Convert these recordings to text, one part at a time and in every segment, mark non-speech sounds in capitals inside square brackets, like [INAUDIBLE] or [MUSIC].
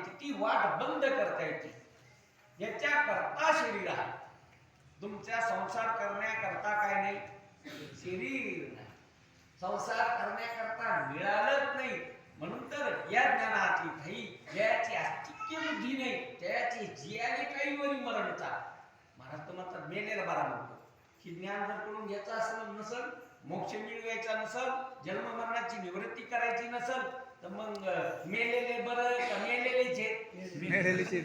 येते ती वाट बंद करता येते. याच्या करता शरीर आहे. तुमचा संसार करण्याकरता काय नाही शरीर नाही. संसार करण्याकरता मिळालंच नाही. म्हणून तर या ज्ञानाची काही जयाची अस्तित्य बुद्धी नाही त्याची जियाने काही वरी मरणचा महाराज तर म्हणतात मेलेला बरा म्हणतो. की ज्ञान जर करून घ्यायचं असेल नसल मोक्ष मिळवायचा नसल जन्म मरणाची निवृत्ती करायची नसल तर मग मेलेले बरं का? मेलेले जे मेलेलीची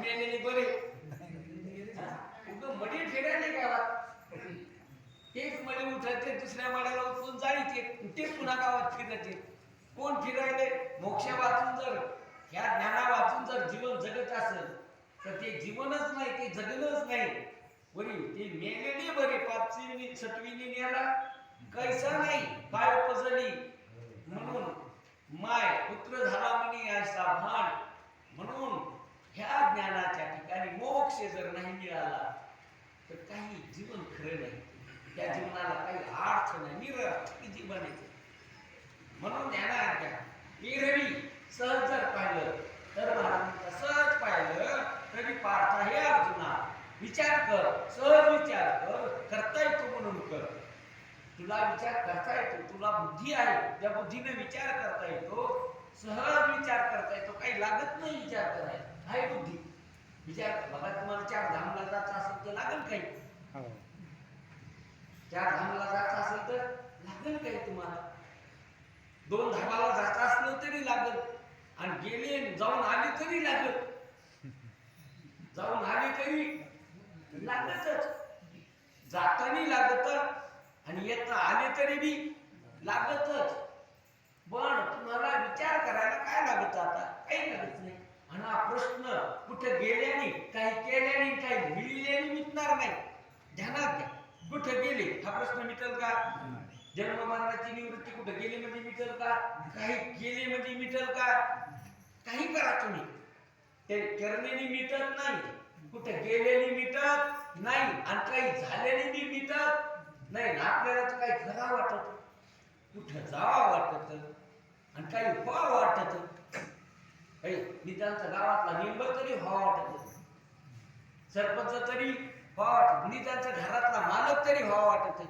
मेलेले बरे उगं मडी फिरायले गावात तेच मडी उठायचे दुसऱ्या मड्याला उचलून जायचे तेच पुन्हा गावात फिरायचे कोण फिरायले? मोक्ष वाचून जर ह्या ज्ञाना वाचून जर जीवन जगत असेल तर ते जीवनच नाही ते जगणच नाही. बरी ते मेलेले बरे पाचवी छटवीने नेला. कैसा नाही? काय उपजली म्हणून माय पुत्र झाला म्हणे याचा भान. म्हणून ह्या ज्ञानाच्या ठिकाणी मोक्ष जर नाही मिळाला तर काही जीवन खरं नाही. त्या जीवनाला काही अर्थ नाही. निरर्थक जीवन आहे म्हणून ज्ञानात घ्या. सहज जर पाहिलं तर महाराजांचा सहज पाहिलं तरी पार्थ हे अर्जुना विचार कर. सहज विचार कर करता येतो म्हणून कर तुला विचार करता येतो तुला बुद्धी आहे त्या बुद्धीने विचार करता येतो सहज विचार करता येतो काही लागत नाही विचार करायला आहे बुद्धी. विचार बघा तुम्हाला चार धामला जायचं असेल तर लागेल काही? हो. चार धामला जायचं असेल तर लागेल काही तुम्हाला? दोन धामाला जायचं असलं तरी लागल आणि गेले जाऊन आले तरी लागल. जाऊन आले तरी लागतच. जातानी लागत. आणि येत आले तरी बी लागतच. पण तुम्हाला विचार करायला काय लागत आता? काही लागत नाही. आणि हा प्रश्न कुठे गेल्याने काही केल्याने काही मिळल्याने मिटणार नाही. ध्यानात घ्या. कुठे गेले? हा प्रश्न मिटल का? जन्म मरणाची निवृत्ती कुठे गेली म्हणजे मिटल का? काही केले म्हणजे मिटल का? काही करा तुम्ही. ते करण्याने मिटत नाही. कुठे गेलेली मिटत नाही आणि काही झालेली मिटत नाही आणि आपल्याला तर काही करा वाटत कुठं जावा वाटत आणि काही व्हा वाटत. काही निदानचा गावातला मेंबर तरी व्हावा वाटत. सरपंच तरी व्हा वाटत. निदानच्या घरातला मालक तरी व्हा वाटत.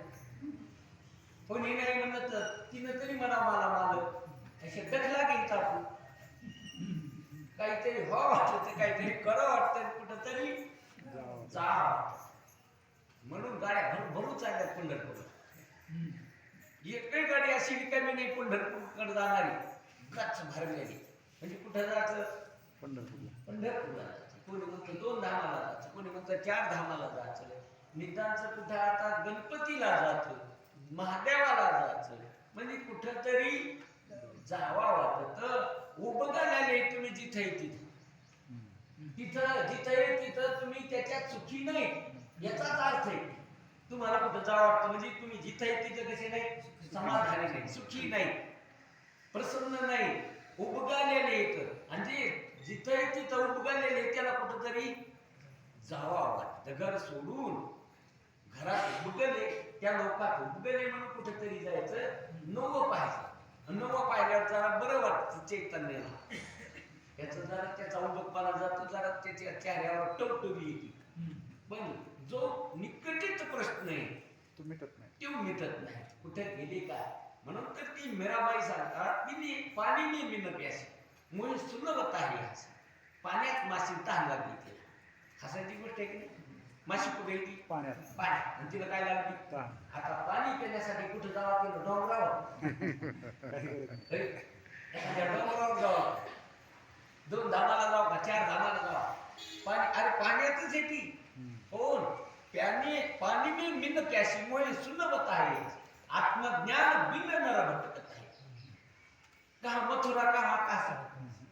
कोणी नाही म्हणत तर तिनं तरी म्हणा मला मालक. असे दखला घेत आपण. काहीतरी व्हा वाटत काहीतरी करा वाटत कुठं तरी जा वाटतं. म्हणून गाड्या भर भरू चालल्यात पंढरपूर. एकही गाडी अशी रिकामी नाही पंढरपूरकडे जाणारी. कच्छ भरलेली म्हणजे कुठं जायचं? पंढरपूरला. पंढरपूरला जायचं. कोणी म्हणतं दोन धामाला जायचं कोणी म्हणतं चार धामाला जायचं. निदानचं कुठं आता गणपतीला जायचं महादेवाला जायचं. म्हणजे कुठं तरी जावा वाटत. उबगायला तुम्ही जिथे तिथे. तिथं जिथं आहे तिथं तुम्ही त्याच्यात सुखी नाही. याचाच अर्थ आहे तुम्हाला कुठं जावं वाटतं? म्हणजे तुम्ही जिथं आहे तिथं कसे नाही समाधानी नाही सुखी नाही प्रसन्न नाही उपगालेले येत आणि जे म्हणजे जिथं आहे तिथं उपगालेले त्याला कुठंतरी जावा वाटतं. घर सोडून घरात उबगले त्या लोकात उबगले म्हणून कुठेतरी जायचं नवं पाहायचं. आणि नवं पाहिल्यावर जरा बरं वाटतं चैतन्याला. याचा जरा त्याचा उदकपणा जातो जरा त्याच्या चेहऱ्यावर टवटवी येते पण जो निकटित प्रश्न आहे तो मिटत नाही. तो मिटत नाही. कुठे गेले का? म्हणून तर ती मीराबाई सांगतात तिने पाणी नेहमी न प्यासे मुळे सुलभत आहे पाण्यात माशी तहान लागली तिला हसायची गोष्ट आहे की नाही? माशी कुठे येते पाण्यात. पाण्यात. आणि तिला काय लागली. आता पाणी पिण्यासाठी कुठे जावा? तिला डोंगरावर. [LAUGHS] एखाद्या डोंगरावर जावा. दोन धामाला जावा का चार धामाला जावा? पाणी अरे पाण्यातच येते हम्म. कोण प्यानी पाणी में मिन प्यासी सुलभत आहे आत्मज्ञान बिन नर भटकत आहे कहा मथुरा कहा कासा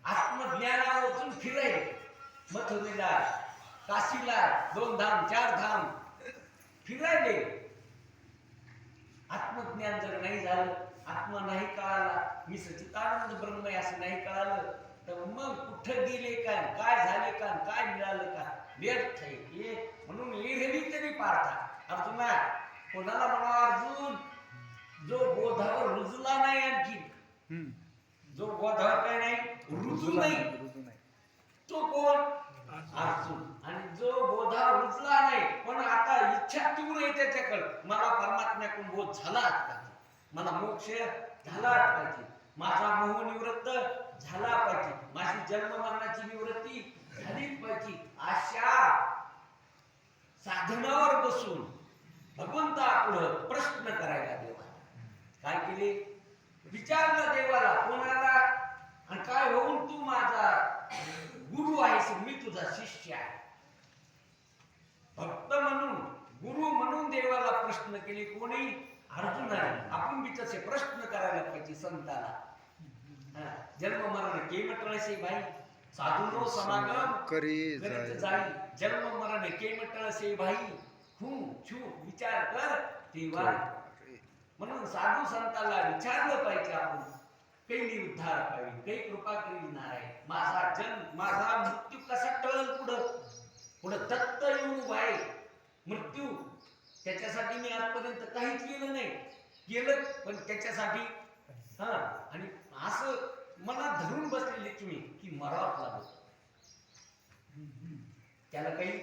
आत्मज्ञानावरून फिराय मथुरेला काशीला दोन धाम चार धाम फिरायले आत्मज्ञान जर नाही झालं आत्मा नाही कळाला मी सचितानंद ब्रह्म आहे असं नाही कळालं तर मग कुठं गेले काय काय झाले काय का व्यर्थ आहे. हे म्हणून एरवी तरी पाळता अर्जुना कोणाला म्हणा अर्जुन जो बोधावर रुजला नाही आणखी हम्म. जो बोधावर काय नाही रुजू नाही. रुजू नाही. तो कोण? अर्जुन. आणि जो बोधा रुजला नाही पण आता इच्छा तीव्र आहे त्याच्याकडे. मला परमात्म्याकडून बोध झाला पाहिजे. मला मोक्ष झाला पाहिजे. माझा मोह निवृत्त झाला पाहिजे. माझी जन्म मरणाची निवृत्ती झालीच अशा साधनावर बसून भगवंतापुढं प्रश्न करायला देवाला काय केले? विचारलं देवाला कोणाला? आणि काय होऊन तू माझा गुरु आहेस? मी तुझा शिष्य आहे. भक्त म्हणून गुरु म्हणून देवाला प्रश्न केले कोणी? अर्जुनाने आपण बी तसे प्रश्न करायला पाहिजे संताला. जन्म मरण केमटळसे भाई साधूनो समागम करी जाई जन्म मरण केमटळसे भाई हू छू विचार कर तेव्हा. म्हणून साधू संताला विचारलं पाहिजे आपण काही उद्धार पाहिजे काही कृपा करील नारायण? माझा जन्म माझा मृत्यू कसा टळल पुढं? पुढं दत्त येऊन वाय मृत्यू त्याच्यासाठी मी आजपर्यंत काहीच केलं नाही. केलं पण त्याच्यासाठी हा आणि असं मला धरून बसलेले तुम्ही की मरावत लागत त्याला काही